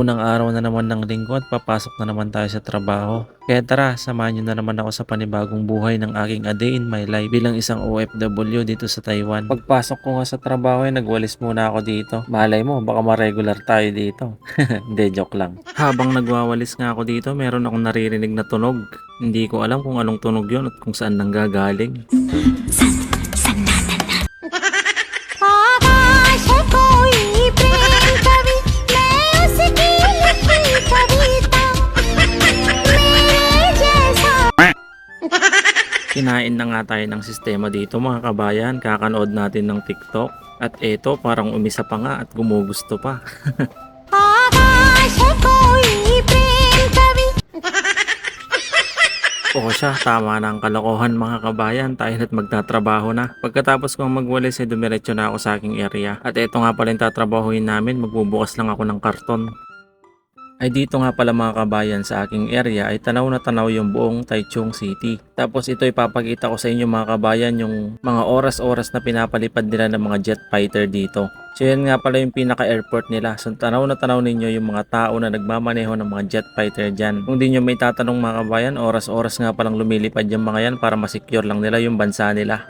Unang araw na naman ng linggo at papasok na naman tayo sa trabaho. Kaya tara, samahan nyo na naman ako sa panibagong buhay ng aking a day in my life bilang isang OFW dito sa Taiwan. Pagpasok ko nga sa trabaho ay nagwalis muna ako dito. Malay mo, baka ma-regular tayo dito. Hindi, joke lang. Habang nagwawalis nga ako dito, meron akong naririnig na tunog. Hindi ko alam kung anong tunog yon at kung saan nanggagaling. Kinain na nga tayo ng sistema dito mga kabayan. Kakanood natin ng TikTok. At eto parang umisa pa nga at gumugusto pa. Oo siya, tama na ang kalokohan mga kabayan. Tayo na't magtatrabaho na. Pagkatapos kong magwalis ay dumiretso na ako sa aking area. At eto nga pala yung tatrabahuin namin. Magbubukas lang ako ng karton. Ay dito nga pala mga kabayan sa aking area ay tanaw na tanaw yung buong Taichung City. Tapos ito ipapakita ko sa inyo mga kabayan yung mga oras-oras na pinapalipad nila ng mga jet fighter dito. So yan nga pala yung pinaka-airport nila. So tanaw na tanaw ninyo yung mga tao na nagmamaneho ng mga jet fighter dyan. Kung di nyo may tatanong mga kabayan, oras-oras nga palang lumilipad yung mga yan para masecure lang nila yung bansa nila.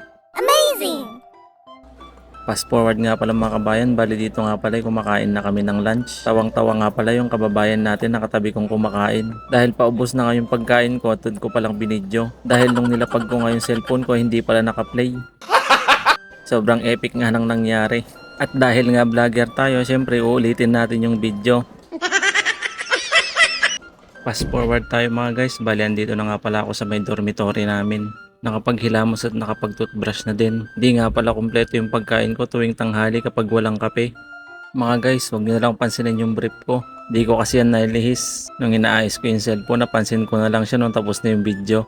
Fast forward nga pala mga kabayan, bali dito nga pala kumakain na kami ng lunch. Tawang-tawa nga pala yung kababayan natin na katabi kong kumakain. Dahil paubos na nga yung pagkain ko, at ko palang binidyo. Dahil nung nilapag ko nga yung cellphone ko, hindi pala nakaplay. Sobrang epic nga nang nangyari. At dahil nga vlogger tayo, syempre uulitin natin yung video. Fast forward tayo mga guys, bali andito na nga pala ako sa may dormitory namin. Nakapaghilamos at nakapag-toothbrush na din. Di nga pala kumpleto yung pagkain ko tuwing tanghali kapag walang kape. Mga guys, huwag niyo na lang pansinin yung brief ko. Di ko kasi yan nailihis. Nung inaayos ko yung cellphone, napansin ko na lang siya nung tapos na yung video.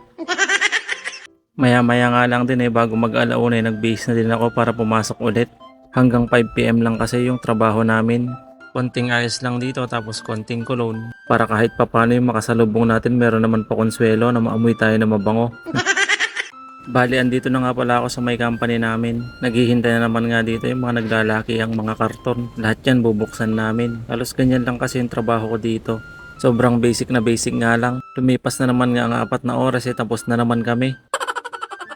Maya-maya nga lang din eh, bago mag-alauna eh, nag-base na din ako para pumasok ulit. Hanggang 5pm lang kasi yung trabaho namin. Konting ayos lang dito tapos konting cologne. Para kahit papano yung makasalubong natin meron naman pa konsuelo na maamoy tayo na mabango. Bali, andito na nga pala ako sa may company namin. Naghihintay na naman nga dito yung mga naglalaki ang mga karton. Lahat yan bubuksan namin. Halos ganyan lang kasi yung trabaho ko dito. Sobrang basic na basic nga lang. Lumipas na naman nga ang apat na oras eh tapos na naman kami.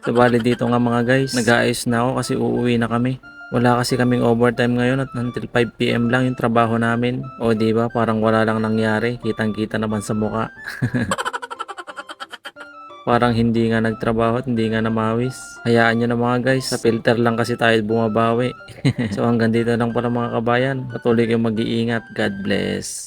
So bali dito nga mga guys, nag-aayos na ako kasi uuwi na kami. Wala kasi kaming overtime ngayon at until 5pm lang yung trabaho namin. O ba parang wala lang nangyari. Kitang kita naman sa muka. Parang hindi nga nagtrabaho at hindi nga namawis. Hayaan nyo na mga guys, sa filter lang kasi tayo bumabawi. so hanggang dito lang pala mga kabayan. Patuloy kayong mag-iingat. God bless.